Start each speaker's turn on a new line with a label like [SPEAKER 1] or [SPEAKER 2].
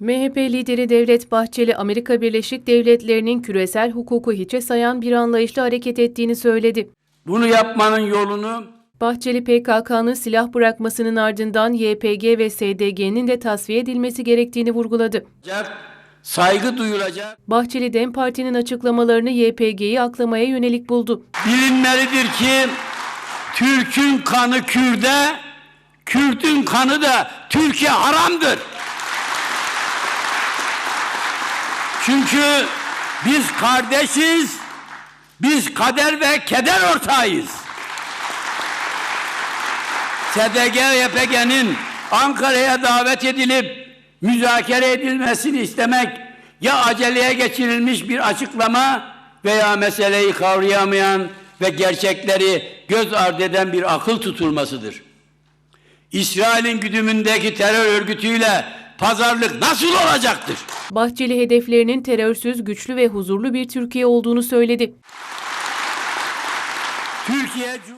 [SPEAKER 1] MHP lideri Devlet Bahçeli, Amerika Birleşik Devletleri'nin küresel hukuku hiçe sayan bir anlayışla hareket ettiğini söyledi.
[SPEAKER 2] Bunu yapmanın yolunu
[SPEAKER 1] Bahçeli, PKK'nın silah bırakmasının ardından YPG ve SDG'nin de tasfiye edilmesi gerektiğini vurguladı.
[SPEAKER 2] saygı duyulacak.
[SPEAKER 1] Bahçeli, DEM Parti'nin açıklamalarını YPG'yi aklamaya yönelik buldu.
[SPEAKER 2] Bilinmelidir ki Türk'ün kanı Kürt'e, Kürt'ün kanı da Türkiye haramdır. Çünkü biz kardeşiz, biz kader ve keder ortağıyız. SDG YPG'nin Ankara'ya davet edilip müzakere edilmesini istemek ya aceleye geçirilmiş bir açıklama veya meseleyi kavrayamayan ve gerçekleri göz ardı eden bir akıl tutulmasıdır. İsrail'in güdümündeki terör örgütüyle pazarlık nasıl olacaktır?
[SPEAKER 1] Bahçeli, hedeflerinin terörsüz, güçlü ve huzurlu bir Türkiye olduğunu söyledi.
[SPEAKER 2] Türkiye